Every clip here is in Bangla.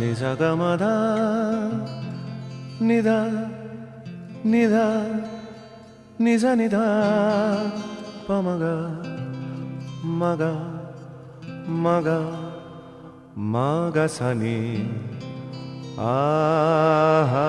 నిజగమద నిద నిద నిజ నిద పమగ మగ మగ మగ సని ఆహా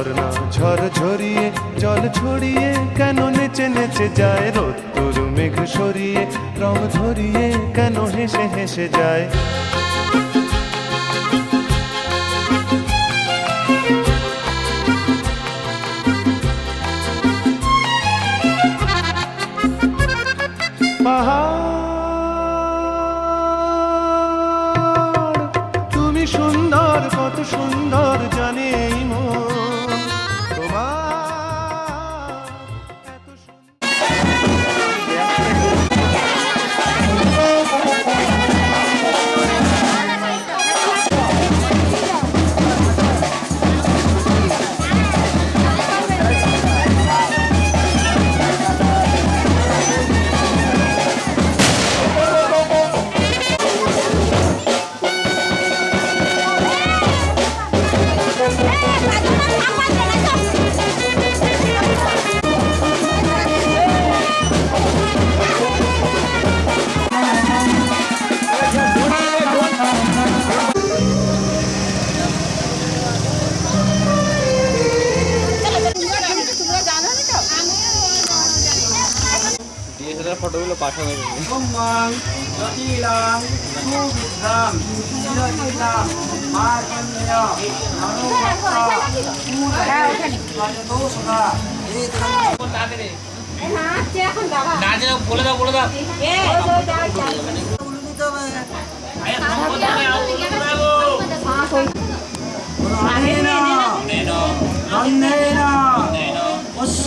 ঝর্ণা ঝড় ঝরিয়ে, জল ছড়িয়ে, কেন নেচে নেচে যায় রোদ্দুর, মেঘ সরিয়ে? রং ধরিয়ে, কেন হেসে হেসে যায়? পাহাড় ফটোগুলো পাঠানো যাবে সম্মান জটিলাং সুবিধাম চিরচিতাম মার্কণ্ডেয় মানবতা পুরো সদা এই না যেন বলে দাও বলে দাও রামেণ রন্ধেন অশ্ব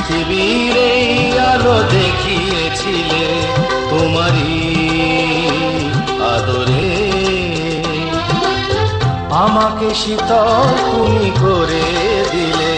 পৃথিবীর এই আলো দেখিয়েছিলে তোমারই আদরে। আমাকে শীতল তুমি করে দিলে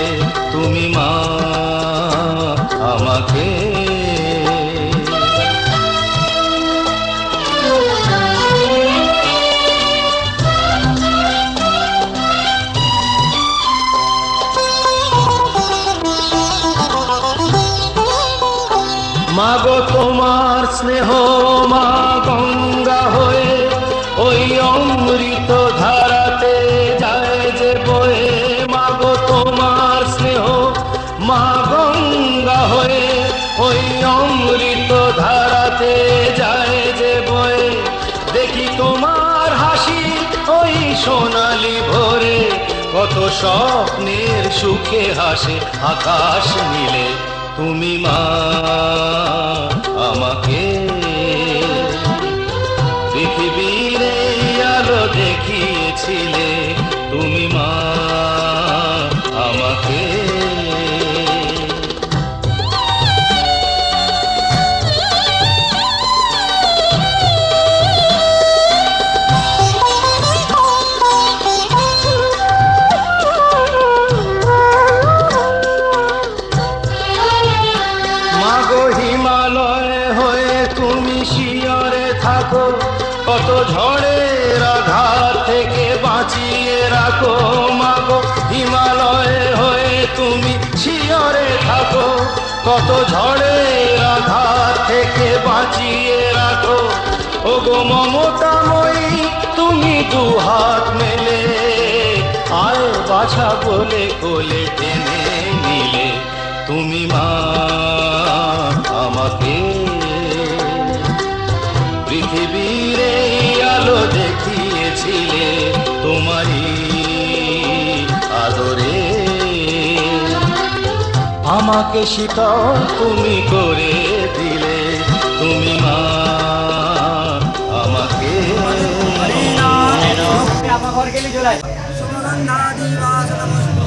ধারাতে যায় যে বয়ে, দেখি তোমার হাসি ওই সোনালি ভোরে। কত স্বপ্নের সুখে হাসে, আকাশ মিলে। তুমি মা, আমাকে থাকো। কত ঝড়ের আঘাত থেকে বাঁচিয়ে রাখো মাগো। হিমালয়ে হয়ে তুমি শিয়রে থাকো। কত ঝড়ের আঘাত থেকে বাঁচিয়ে রাখো। ও গো মমতাময়ী, তুমি দু হাত মেলে। আয় বাছা বলে কোলে টেনে নিলে। তুমি মা আমাকে শিখাও তুমি করে দিলে তুমি মা আমাকে শুভগন্ধাদিবাসনমস্তু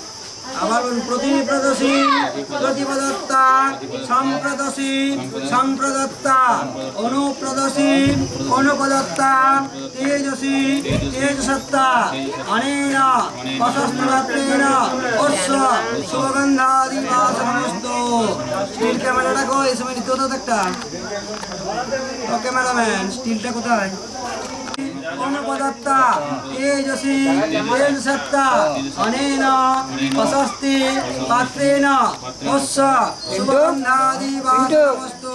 আবার প্রতিপ্রদশী প্রতিপদত্তা সম্প্রদশী সম্প্রদত্তা অনুপ্রদশী অনুপদত্তা, তেজসী, তেজসত্তা, অনেন প্রশস্তিমাত্রেণ অশ্ব শুভগন্ধাদিবাস সমস্ত। স্টিল ক্যামেরা রাখো এই সময় নিতে হতো একটা। স্টিলটা কোথায়? অনুপদত্তা তেজসী তেজসত্তা অনেন প্রশস্তি পাত্রেণ অশ্ব শুভগন্ধাদিবাস সমস্ত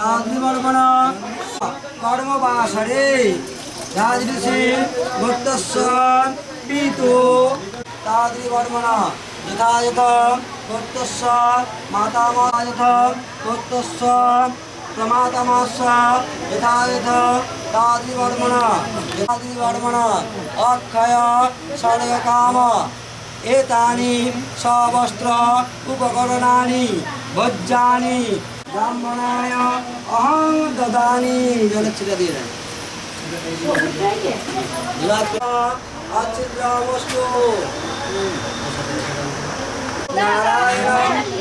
রাজনিবর্মণ কর্মবাসরে রাজঋষি ভক্তস্বর পিতু তাদ্রিবর্মণ যথা যথ কর্তস্য মাতামহ যথ কর্তস্য প্রমাতামস্য যথা যথ তাদিবর্মণ যথাদিবর্মণ অক্ষয় সর্গকাম এতানি সবস্ত্র উপকরণানি ভোজ্যানি ব্রাহ্মণায় অহং দদানি। জলে ছিটা দিয়ে দেন। নারায়ণ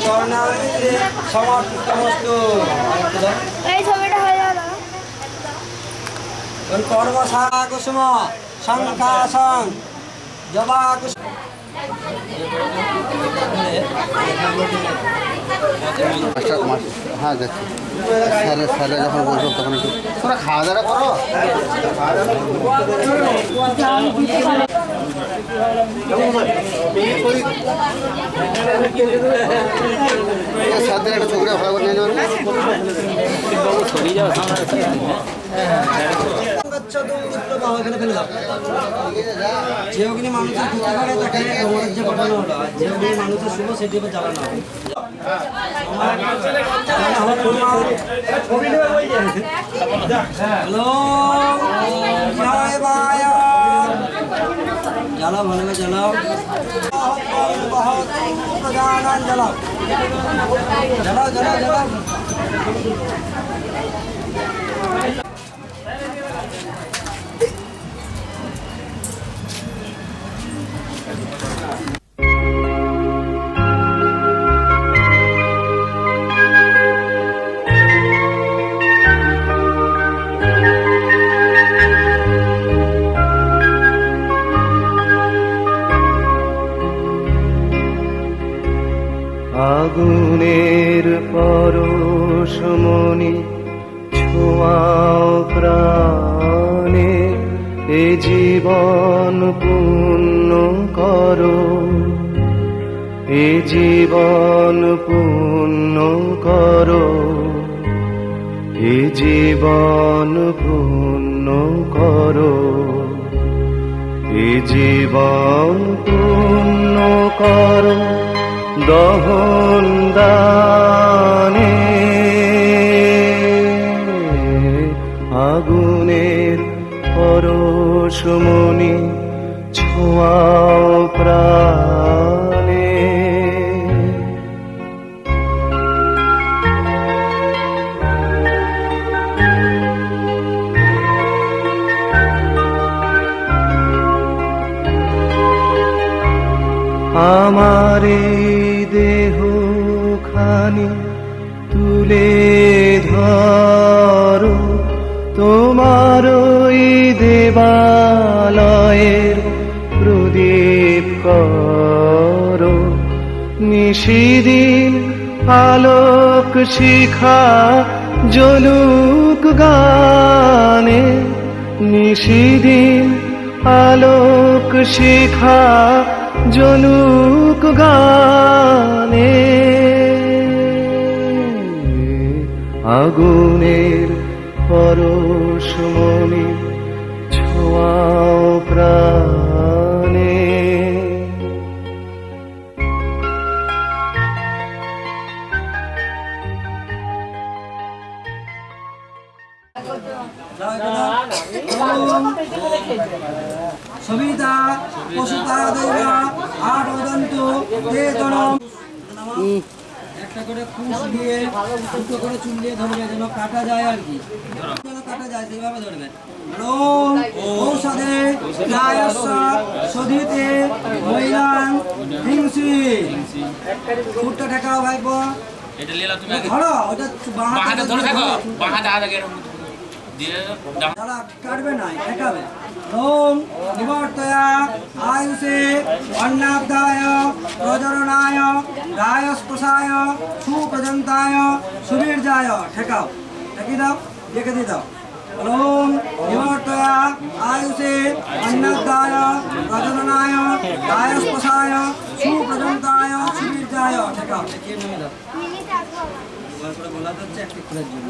স্বর্ণামৃতে সমর্পিতমস্তু এই ছবিটা হয়ে গেল কুসুম জবা কুসুম হ্যাঁ দেখছি স্যারে স্যারে যখন বলছো তখন একটু তোরা খাওয়া দাওয়া করো? ছবিটা ভালো করে নিয়ে যাবেন এখানে ফেলে দাও। যে অগ্নি মানুষের ক্ষতি করে তাকে যমরাজ্যে পাঠানো হলো, আর যে অগ্নি মানুষের শুভ সেটি জ্বালানো বায়া। জ্বালাও, ভালো জ্বালাও। জ্বালাও জ্বালাও জ্বালাও। পরশমণি ছোঁয়াও প্রাণে, এ জীবন পূর্ণ করো। এ জীবন পূর্ণ করো। এ জীবন পূর্ণ করো। এ জীবন পূর্ণ করো। দহন দানে আগুনের পরশমণি ছোঁয়াও প্রাণে। আমার দেহ খানি তুলে ধরো। তোমার ওই দেবালয়ের প্রদীপ করো। নিশিদিন আলোক শিখা জলুক গানে। নিশিদিন আলোক শিখা জলুক গানে। আগুনের পরশমণি ছোঁয়াও প্রাণে। সবিতা পশুপারা দৈবা আট অদন্ত তনম। একটা করে খুশ দিয়ে দুটো করে চুল দিয়ে ধরবে যেন কাটা যায় আর কি। যেন কাটা যায় সেইভাবে ধরবে। ওম ঔষধে রায়স্য মহিলাং হিংসি। ফুটটা ঠেকাও ভাইপো। এটা লিলা তুমি ধরো ওটা বাঁ হাতে ধরে থাকো বাঁ হাতে আগে দিয়ে দাও। তারা কাটবে না ঠেকাবে। ওম নিবর্তয়া আয়ুষে অন্নাব্দায় প্রজননায় রায়স্পসায় সুপ্রজন্তায় সুবীর্যায়। ঠেকাও। ঠেকি দাও দেখে দিয়ে দাও। ওম নিবর্তয়া আয়ুষে অন্নাব্দায় প্রজননায় রায়স্পসায় সুপ্রজন্তায় সুবীর্যায়। ঠেকাও। ঠেকিয়ে নেমে দাও। বলা যাচ্ছে একটি খুলের জন্য।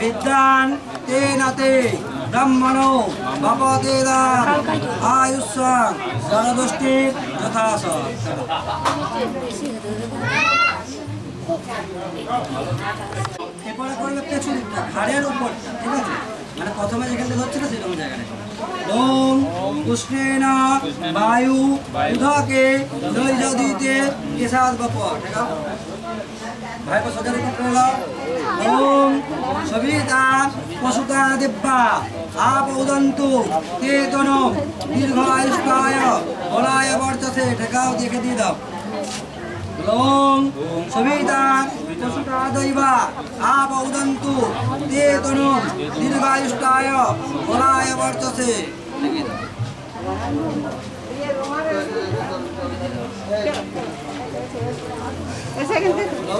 বিদ্যান তেনাতে ব্রহ্মণো বাপতে দান আয়ুষ্যাং জনদষ্টি যথাস এরপরে করবে পেছুরিটা ঘাড়ের উপরটা ঠিক আছে? মানে বায়ু উদকে নৈজদিতে কেশাদ বপ ঠিক আছে? ভাই সোজা রেখে করল ওম, সবিতা পশুতা দিব্যা আপ উদন্তু কেতন দীর্ঘ আয়ুষ্কায় বলায় বর্তসে ঠেকাও দেখে দিয়ে দাও। ওম, সবিতা পশুতা দৈবা আপ উদন্তু কেতন দীর্ঘ আয়ুষ্কায় বলায় বর্তসে লিখে দাও।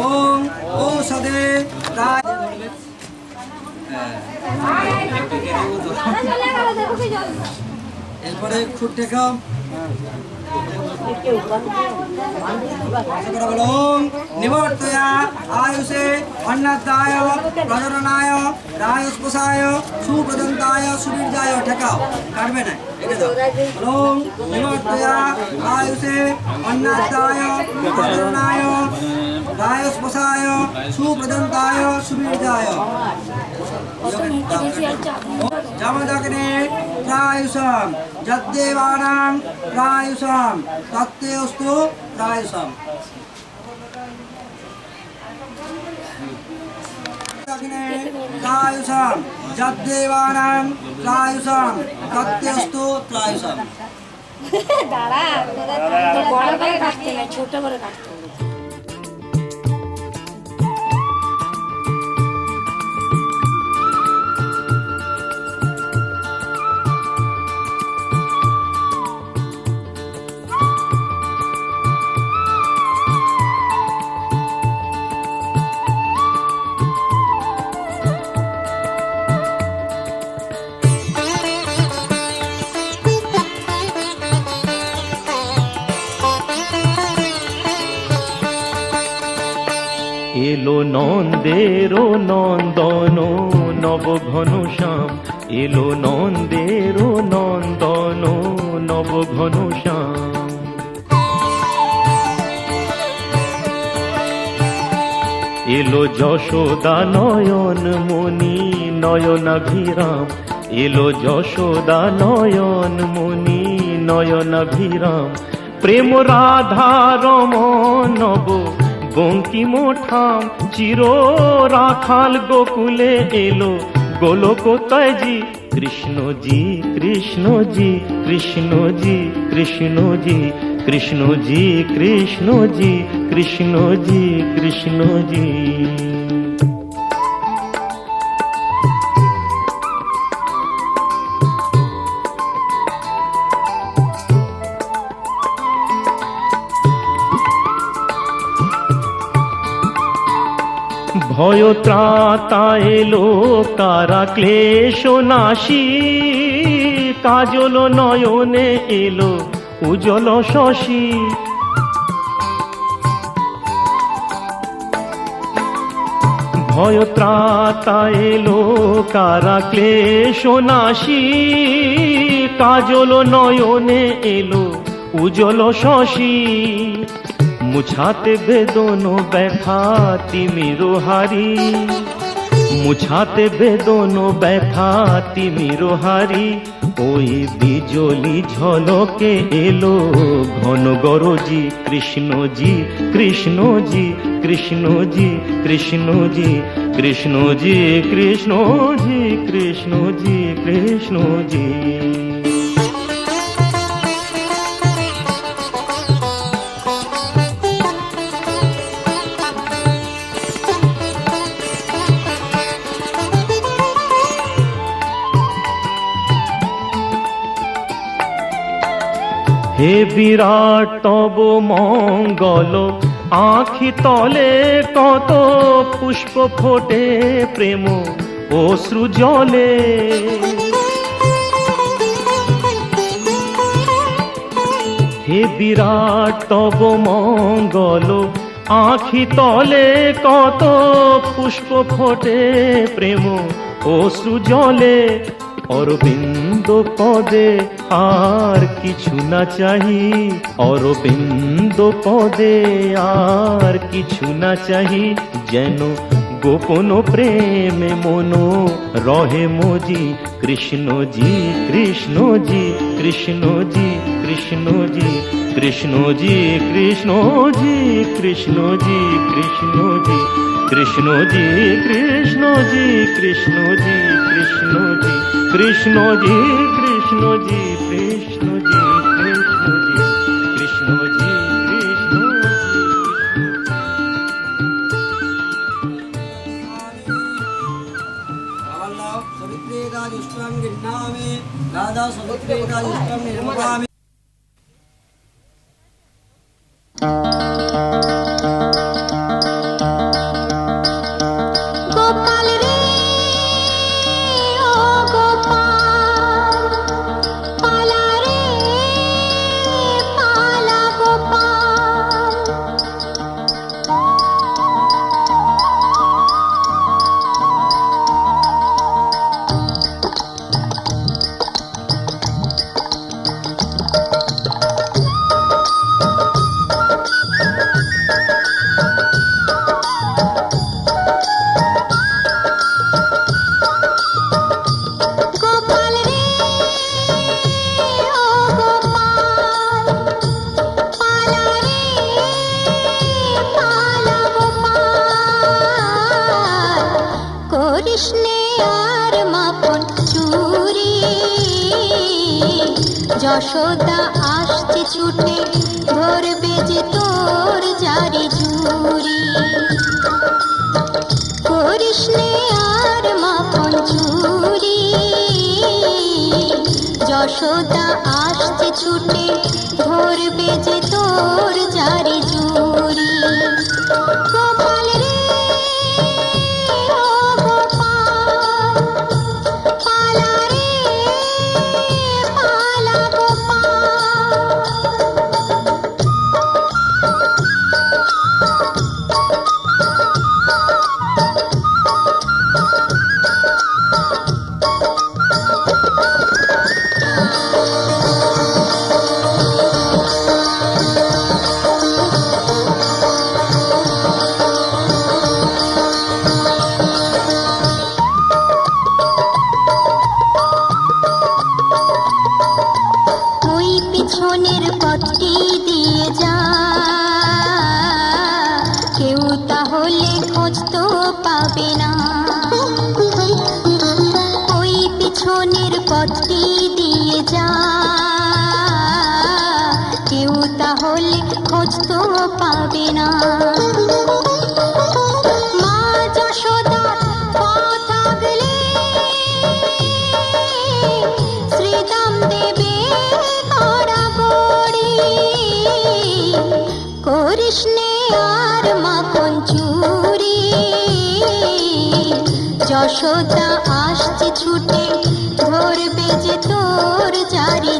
ওম ঔষধে প্রায় এরপরে খুঁট টেকাও নিবর্তয়া আয়ুষে অন্নাদায় প্রজননায় রায়স্পসায় সুপ্রদন্তায় সুবীর্যায় ঠেকাও। কাটবে না ওম নিবর্তয়া আয়ুষে অন্নাদায় প্রজননায় রায়স্পসায় সুপ্রদন্তায় সুবীর্যায়। যমদগ্নে প্রায়ুষম प्रायुषम जद्देवानां प्रायुषम तत्ते प्रायुषम प्रायुषम जगदेवाणाम प्रायुषम এলো নন্দের নন্দন নব শ্যাম। এলো নন্দের নন্দন নব ঘন শ্যাম। এলো যশোদা নয়ন মণি নয়নাভিরাম। এলো যশোদা নয়ন মণি নয়নাভিরাম। প্রেম রাধা রমনব বঙ্কিম ঠাম চির রাখাল গোকুলে এলো। গোলকতাজি কৃষ্ণজি কৃষ্ণজি কৃষ্ণজি কৃষ্ণজি কৃষ্ণজি কৃষ্ণজি কৃষ্ণজি কৃষ্ণজি। ভয় ত্রাতা এলো কারা ক্লেশ নাশি। কাজল নয়নে এলো উজ্জ্বল শশী। ভয় ত্রাতা এলো কারা ক্লেশ নাশী। কাজল নয়নে এলো উজ্জ্বল শশী। মুছাতে বেদন ব্যথা তিমির হারি মুছাতে বেদন ব্যথা তিমির হারি ওই বিজলি ঝলকে এলো ঘন গরজি কৃষ্ণজি কৃষ্ণজি কৃষ্ণজি কৃষ্ণজি কৃষ্ণজি কৃষ্ণজি কৃষ্ণজি কৃষ্ণজি হে বিরাট, তব মঙ্গল। আখি তলে কত পুষ্প ফোটে প্রেম অশ্রু জলে হে বিরাট, তব মঙ্গল। আখি তলে কত পুষ্প ফোটে প্রেম অশ্রু জলে অরবিন্দ পদে আর কিছু না চাহি অরবিন্দ পদে আর কিছু না চাহি যেন গোপন প্রেমে মনো রহে মোজি কৃষ্ণজি কৃষ্ণজি কৃষ্ণজি কৃষ্ণজি কৃষ্ণজি কৃষ্ণজি কৃষ্ণজি কৃষ্ণজি কৃষ্ণজি কৃষ্ণজি কৃষ্ণজি কৃষ্ণজি কৃষ্ণজি কৃষ্ণজি কৃষ্ণজি কৃষ্ণজি কৃষ্ণজি राधा सवित्री का इष्टम निर्मगामि যশোদা আসছে ছুটে ভোর বেজে তোর জারি জুরি। পথটি দিয়ে যা। কেউ তাহলে খোঁজ তো পাবে না। ওই পিছনের পথটি দিয়ে যা। কেউ তাহলে খোঁজ তো পাবে না। যশোদা আসছে ছুটে ধরবে যে তোর জারি